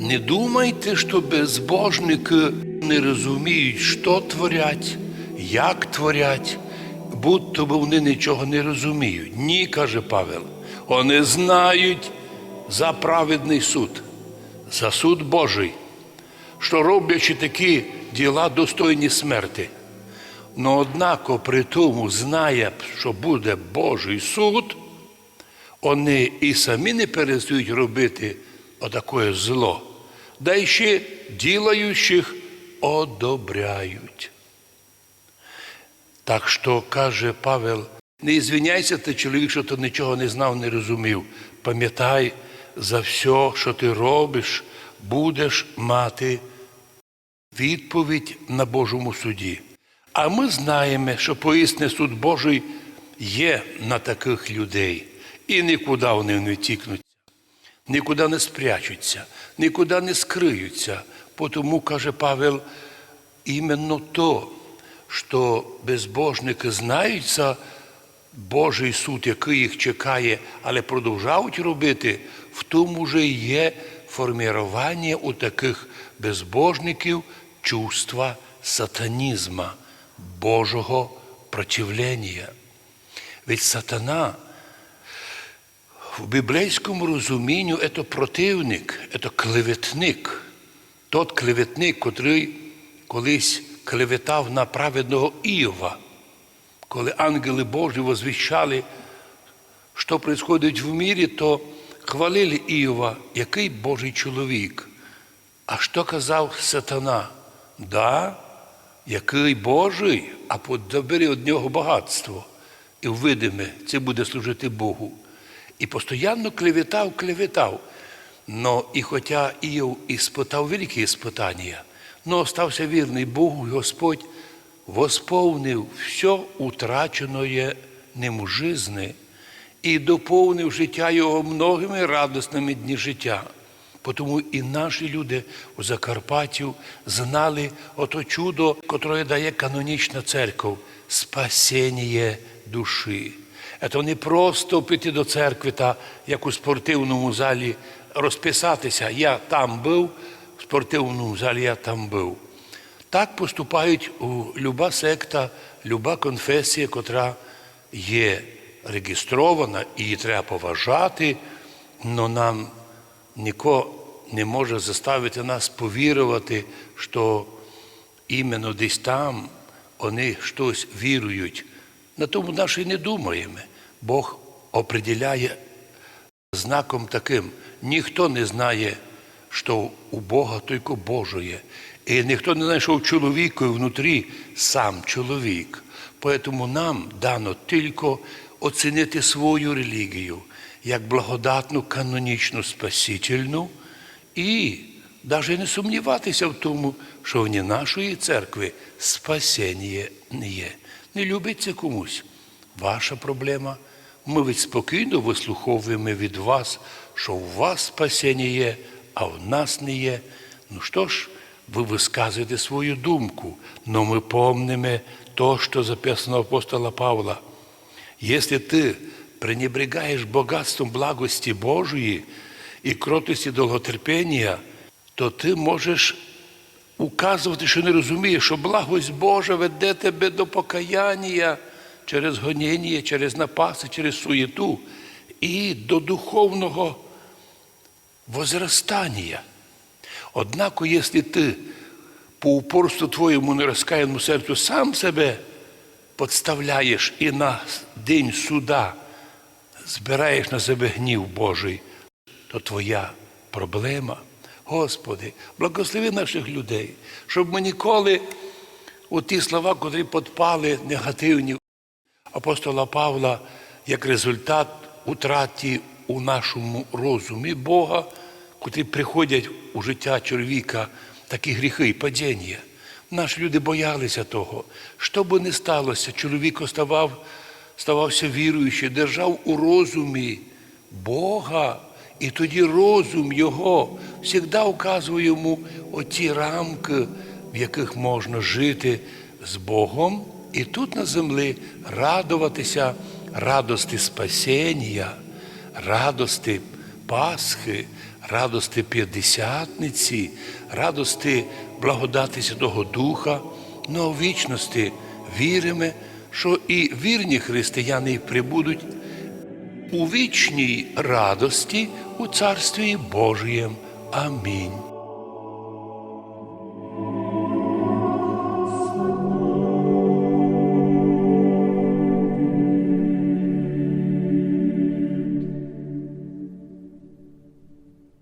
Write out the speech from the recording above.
Не думайте, що безбожники не розуміють, що творять, як творять, будто би вони нічого не розуміють. Ні, каже Павел, вони знають за праведний суд, за суд Божий, що роблячи такі діла достойні смерти. Но однако при тому знає, що буде Божий суд, вони і самі не перестають робити отакое зло, да ще ділаючих одобряють. Так що каже Павел, не звіняйся ти, чоловік, що ти нічого не знав, не розумів. Пам'ятай, за все, що ти робиш, будеш мати відповідь на Божому суді. А ми знаємо, що поісне суд Божий є на таких людей, і нікуди вони не втікнуть, нікуди не спрячуться, нікуди не скриються. Тому, каже Павел, іменно то, що безбожники знають за Божий суд, який їх чекає, але продовжують робити, в тому вже є формування у таких безбожників чувства сатанізма, Божого противлення. Ведь сатана в біблейському розумінні це противник, це клеветник. Тот клеветник, котрий колись клеветав на праведного Іова, коли ангели Божі возвіщали, що відбувається в мірі, то хвалили Іова, який Божий чоловік. А що казав сатана? Да, який Божий, а подобери від нього багатство. І видиме, це буде служити Богу. І постійно клеветав, клеветав. Но і хоча Іов іспитав великі іспитання, но остався вірний Богу, Господь восповнив все утрачене ним жизни і доповнив життя його многими радосними дні життя. Тому і наші люди у Закарпаттю знали ото чудо, котре дає канонічна церква спасіння душі. Це не просто піти до церкви та як у спортивному залі розписатися. Я там був, в спортивному залі я там був. Так поступають у люба секта, люба конфесія, котра є реєстрована її треба поважати, але нам ніхто не може заставити нас повірувати, що іменно десь там вони щось вірують. На тому наше й не думаємо. Бог определяє знаком таким. Ніхто не знає, що у Бога тільки Божоє. І ніхто не знає, що в чоловіку внутрі сам чоловік. Тому нам дано тільки оцінити свою релігію як благодатну, канонічну, спасительну і навіть не сумніватися в тому, що в нашої церкви спасіння не є. Не любиться комусь. Ваша проблема. Ми ведь спокійно вислуховуємо від вас, що у вас спасіння є, а в нас не є. Ну що ж, ви висказуєте свою думку, но ми помнимо то, що записано апостола Павла. Якщо ти пренебрегаєш багатством благості Божої і кротості довготерпіння, то ти можеш указувати, що не розумієш, що благость Божа веде тебе до покаяння через гоніння, через напаси, через суєту і до духовного возростання. Однако, якщо ти по упорству твоєму нерозкаяному серцю сам себе подставляєш і на день суда збираєш на себе гнів Божий, то твоя проблема. Господи, благослови наших людей, щоб ми ніколи у ті слова, котрі подпали негативні апостола Павла, як результат утрати у нашому розумі Бога, котрі приходять у життя чоловіка такі гріхи і падіння. Наші люди боялися того. Що би не сталося, чоловік оставав, ставався віруючим, держав у розумі Бога. І тоді розум Його завжди вказує йому оті рамки, в яких можна жити з Богом, і тут на землі радуватися радості спасіння, радості Пасхи, радости п'ятдесятниці, радости благодати Святого Духа, но в вічності віримо, що і вірні християни прибудуть у вічній радості у Царстві Божієм. Амінь.